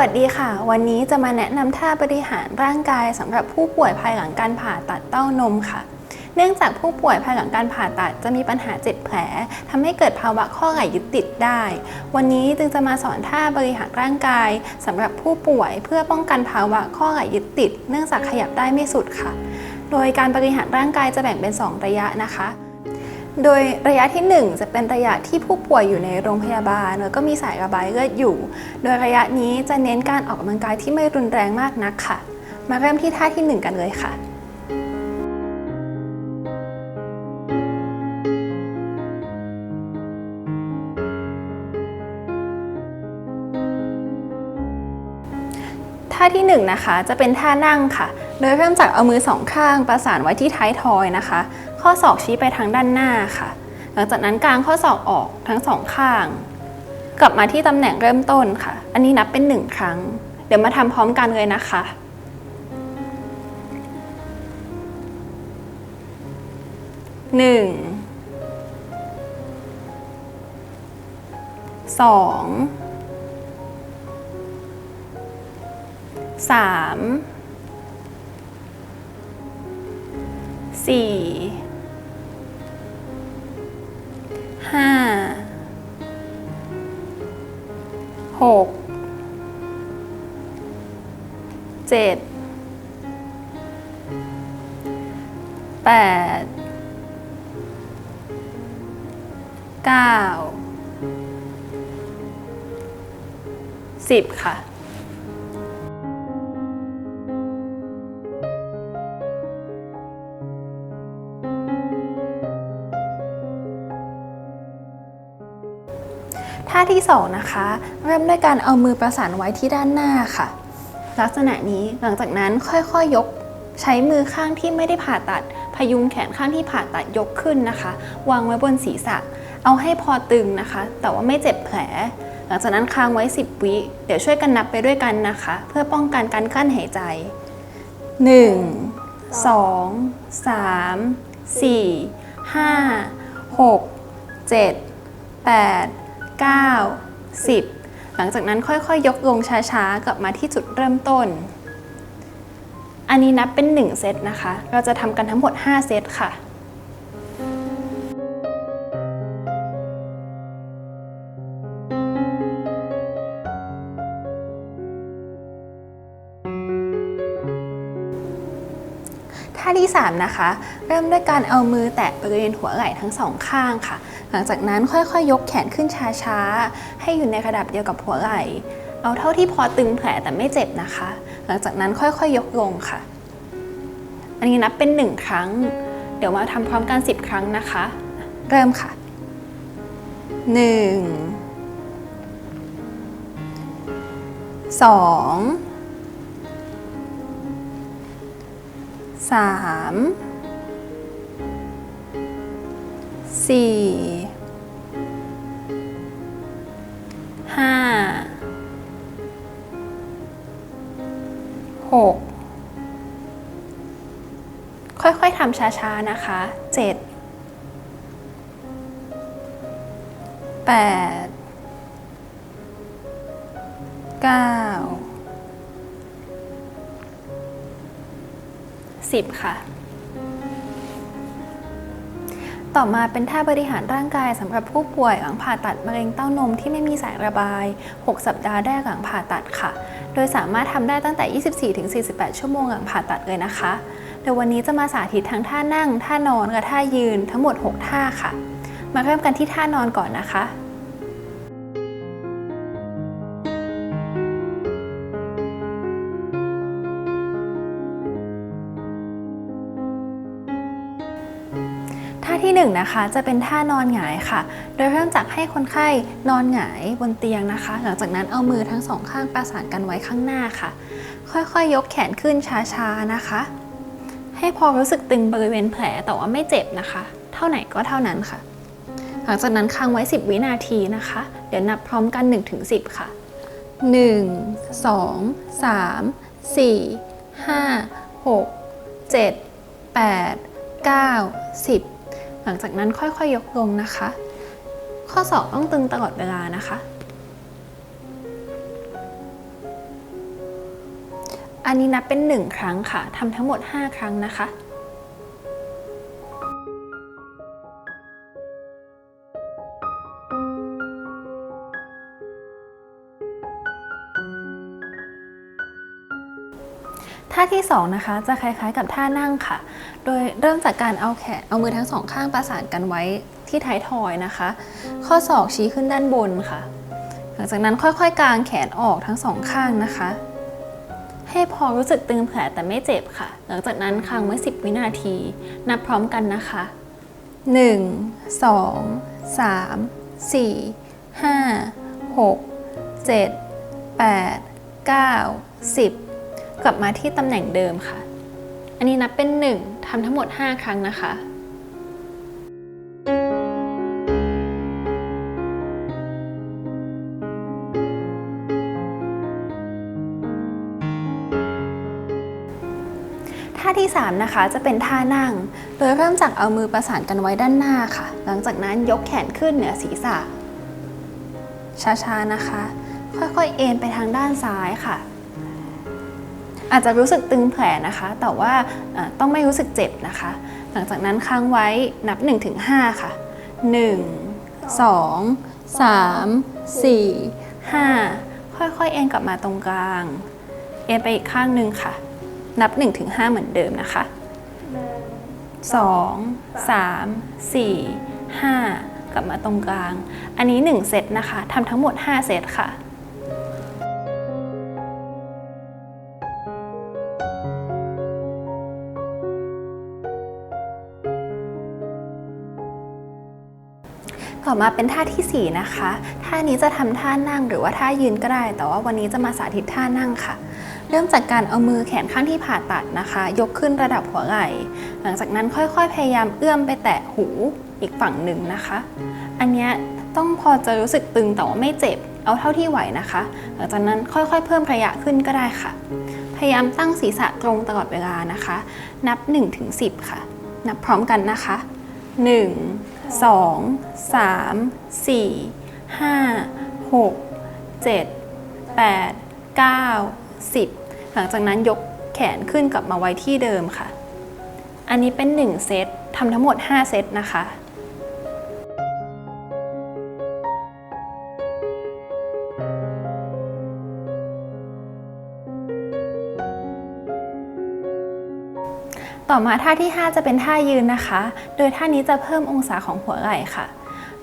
วัสดีค่ะ วันนี้จะมาแนะนำท่าบริหารร่างกายสำหรับผู้ป่วยภายหลังการผ่าตัดเต้านมค่ะ เนื่องจากผู้ป่วยภายหลังการผ่าตัดจะมีปัญหาเจ็บแผลทำให้เกิดภาวะข้อไหล่ยึดติดได้ วันนี้จึงจะมาสอนท่าบริหารร่างกายสำหรับผู้ป่วยเพื่อป้องกันภาวะข้อไหล่ยึดติด เนื่องจากขยับได้ไม่สุดค่ะ โดยการบริหารร่างกายจะแบ่งเป็น 2 ระยะนะคะ โดยระยะที่ 1 จะเป็นระยะที่ผู้ป่วยอยู่ในโรงพยาบาลแล้วก็มีสายระบายเลือดอยู่ โดยระยะนี้จะเน้นการออกกำลังกายที่ไม่รุนแรงมากนักค่ะ มาเริ่มที่ท่าที่ 1 กันเลยค่ะท่าที่1นะคะจะเป็นท่านั่งค่ะ โดยเริ่มจากเอามือสองข้างประสานไว้ที่ท้ายทอยนะคะ ข้อศอกชี้ไปทางด้านหน้าค่ะ หลังจากนั้นกางข้อศอกออกทั้งสองข้าง กลับมาที่ตำแหน่งเริ่มต้นค่ะ อันนี้นับเป็นหนึ่งครั้ง เดี๋ยวมาทำพร้อมกันเลยนะคะหนึ่งสองสามสี่ หกเจ็ดแปดเก้าสิบค่ะ ท่าที่ 2 นะคะ เริ่มด้วยการเอามือประสานไว้ที่ด้านหน้าค่ะ ลักษณะนี้หลังจากนั้นค่อยๆยกใช้มือข้างที่ไม่ได้ผ่าตัด พยุงแขนข้างที่ผ่าตัดยกขึ้นนะคะ วางไว้บนศีรษะ เอาให้พอตึงนะคะ แต่ว่าไม่เจ็บแผล หลังจากนั้นค้างไว้ 10 วิ เดี๋ยวช่วยกันนับไปด้วยกันนะคะ เพื่อป้องกันการกั้นหายใจ 1 2 3 4 5 6 7 8 9 10 หลังจากนั้นค่อยๆ ยกลงช้าๆ กลับมาที่จุดเริ่มต้น อันนี้นับเป็น 1 เซตนะคะ เราจะทำกันทั้งหมด 5 เซตค่ะ ท่าที่ 3 นะคะ เริ่มด้วยการเอามือแตะบริเวณหัวไหล่ทั้งสองข้างค่ะ หลังจากนั้นค่อยๆ ยกแขนขึ้นช้าๆ ให้อยู่ในระดับเดียวกับหัวไหล่ เอาเท่าที่พอตึงแผลแต่ไม่เจ็บนะคะ หลังจากนั้นค่อยๆ ยกลงค่ะ อันนี้นับเป็น 1 ครั้ง เดี๋ยวมาทำพร้อมกัน 10 ครั้งนะคะ เริ่มค่ะ 1 2 สามสี่ห้าหกค่อยๆทำช้าๆ นะคะเจ็ดแปดเก้า 10 ค่ะ ต่อมาเป็นท่าบริหารร่างกายสำหรับผู้ป่วยหลังผ่าตัดมะเร็งเต้านมที่ไม่มีสายระบาย 6 สัปดาห์แรกหลังผ่าตัดค่ะ โดยสามารถทำได้ตั้งแต่ 24-48 ชั่วโมงหลังผ่าตัดเลยนะคะ โดยวันนี้จะมาสาธิตทั้งท่านั่ง ท่านอน และท่ายืนทั้งหมด 6 ท่าค่ะ มาเริ่มกันที่ท่านอนก่อนนะคะ ที่1นงนะคะจะเป็นท่านอนหงายค่ะ โดยเริ่มจากให้คนไข้นอนหงายบนเตียงนะคะ หลังจากนั้นเอามือทั้งสองข้างประสานกันไว้ข้างหน้าค่ะ ค่อยๆยยกแขนขึ้นช้าๆนะคะ ให้พอรู้สึกตึงบริเวณแผลแต่ว่าไม่เจ็บนะคะ เท่าไหนก็เท่านั้นค่ะ หลังจากนั้นค้างไว้ 10 วินาทีนะคะ เดี๋ยวนับพร้อมกัน 1-10 ค่ะ 1 2 3 4 5 6 7 8 9 10 หลังจากนั้นค่อยๆยกลงนะคะ ข้อศอกต้องตึงตลอดเวลานะคะ อันนี้นับเป็น 1 ครั้งค่ะทำทั้งหมด 5 ครั้งนะคะ ท่าที่2นะคะจะคล้ายๆกับท่านั่งค่ะ โดยเริ่มจากการเอาแขนเอามือทั้งสองข้างประสานกันไว้ที่ท้ายทอยนะคะ ข้อศอกชี้ขึ้นด้านบนค่ะ หลังจากนั้นค่อยๆ กางแขนออกทั้งสองข้างนะคะ ให้พอรู้สึกตึงแผลแต่ไม่เจ็บค่ะ หลังจากนั้นค้างไว้ 10 วินาที นับพร้อมกันนะคะ 1 2 3 4 5 6 7 8 9 10 กลับมาที่ตำแหน่งเดิมค่ะ อันนี้นับเป็น 1ทำทั้งหมด 5 ครั้งนะคะท่าที่ 3 นะคะ จะเป็นท่านั่ง โดยเริ่มจากเอามือประสานกันไว้ด้านหน้าค่ะ หลังจากนั้นยกแขนขึ้นเหนือศีรษะ ช้าๆนะคะ ค่อยๆ เอ็นไปทางด้านซ้ายค่ะ อาจจะรู้สึกตึงแผลนะคะ แต่ว่าต้องไม่รู้สึกเจ็บนะคะ หลังจากนั้นค้างไว้นับ 1-5 ค่ะ 1 2 3 4 5 ค่อยๆ เอ็นกลับมาตรงกลาง เอ็นไปอีกข้างหนึ่งค่ะ นับ 1-5 เหมือนเดิมนะคะ 2 3 4 5 กลับมาตรงกลาง อันนี้ 1 เซตนะคะทำทั้งหมด 5 เซตค่ะ ต่อมาเป็นท่าทีสี่ 4 นะคะ ท่านี้จะทำท่านั่งหรือว่าท่ายืนก็ได้ แต่ว่าวันนี้จะมาสาธิตท่านั่งค่ะ เริ่มจากการเอามือแขนข้างที่ผ่าตัดนะคะ ยกขึ้นระดับหัวไหล่ หลังจากนั้นค่อยๆ พยายามเอื้อมไปแตะหูอีกฝั่งหนึ่งนะคะ อันนี้ต้องพอจะรู้สึกตึงแต่ว่าไม่เจ็บ เอาเท่าที่ไหวนะคะ หลังจากนั้นค่อยๆ เพิ่มระยะขึ้นก็ได้ค่ะ พยายามตั้งศีรษะตรงตลอดเวลานะคะ นับ 1-10 ค่ะ นับพร้อมกันนะคะ 1 2 3 4 5 6 7 8 9 10หลังจากนั้นยกแขนขึ้นกลับมาไว้ที่เดิมค่ะ อันนี้เป็น 1 เซตทำทั้งหมด 5 เซตนะคะ ต่อมาท่าที่ 5 จะเป็นท่ายืนนะคะ โดยท่านี้จะเพิ่มองศาของหัวไหล่ค่ะ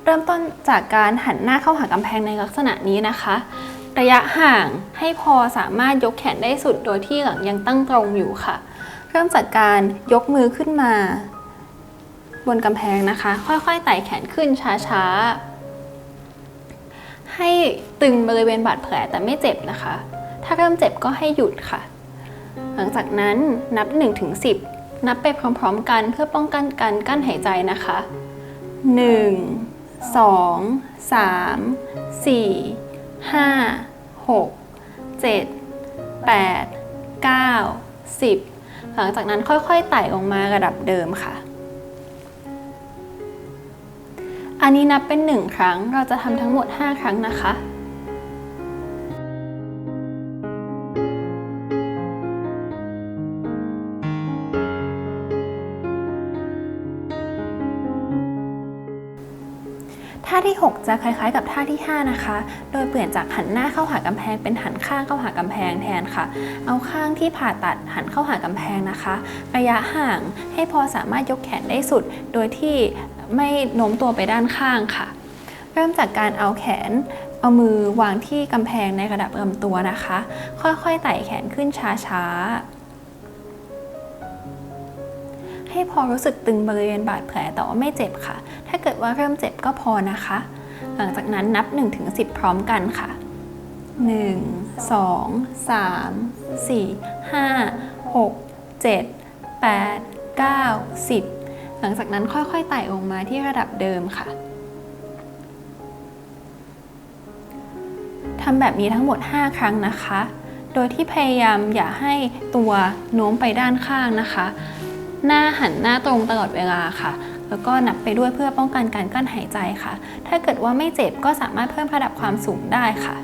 เริ่มต้นจากการหันหน้าเข้าหากำแพงในลักษณะนี้นะคะ ระยะห่างให้พอสามารถยกแขนได้สุดโดยที่หลังยังตั้งตรงอยู่ค่ะ เริ่มจากการยกมือขึ้นมา บนกำแพงนะคะ ค่อยๆไต่แขนขึ้นช้าๆ ให้ตึงบริเวณบาดแผลแต่ไม่เจ็บนะคะ ถ้าเริ่มเจ็บก็ให้หยุดค่ะหลังจากนั้นนับ 1-10 นับไปพร้อมๆกันเพื่อป้องกันการกั้นหายใจนะคะ 1 2 3 4 5 6 7 8 9 10 หลังจากนั้นค่อยๆไต่ลงมาระดับเดิมค่ะ อันนี้นับเป็น 1 ครั้งเราจะทำทั้งหมด 5 ครั้งนะคะ ท่าที่ 6 จะคล้ายๆ กับท่าที่ 5 นะคะ โดยเปลี่ยนจากหันหน้าเข้าหากำแพงเป็นหันข้างเข้าหากำแพงแทนค่ะ เอาข้างที่ผ่าตัดหันเข้าหากำแพงนะคะ ระยะห่างให้พอสามารถยกแขนได้สุด โดยที่ไม่โน้มตัวไปด้านข้างค่ะ เริ่มจากการเอาแขนเอามือวางที่กำแพงในระดับลำตัวนะคะ ค่อยๆไต่แขนขึ้นช้าๆ ให้พอรู้สึกตึงบริเวณบาดแผลแต่ว่าไม่เจ็บค่ะ ถ้าเกิดว่าเริ่มเจ็บก็พอนะคะ หลังจากนั้นนับ 1-10 พร้อมกันค่ะ 1 2 3 4 5 6 7 8 9 10 หลังจากนั้นค่อยๆไต่ลงมาที่ระดับเดิมค่ะทำแบบนี้ทั้งหมด 5 ครั้งนะคะ โดยที่พยายามอย่าให้ตัวโน้มไปด้านข้างนะคะ หน้าหันหน้าตรงตลอดเวลาค่ะแล้วก็นับไปด้วยเพื่อป้องกันการกั้นหายใจค่ะ ถ้าเกิดว่าไม่เจ็บก็สามารถเพิ่มระดับความสูงได้ค่ะ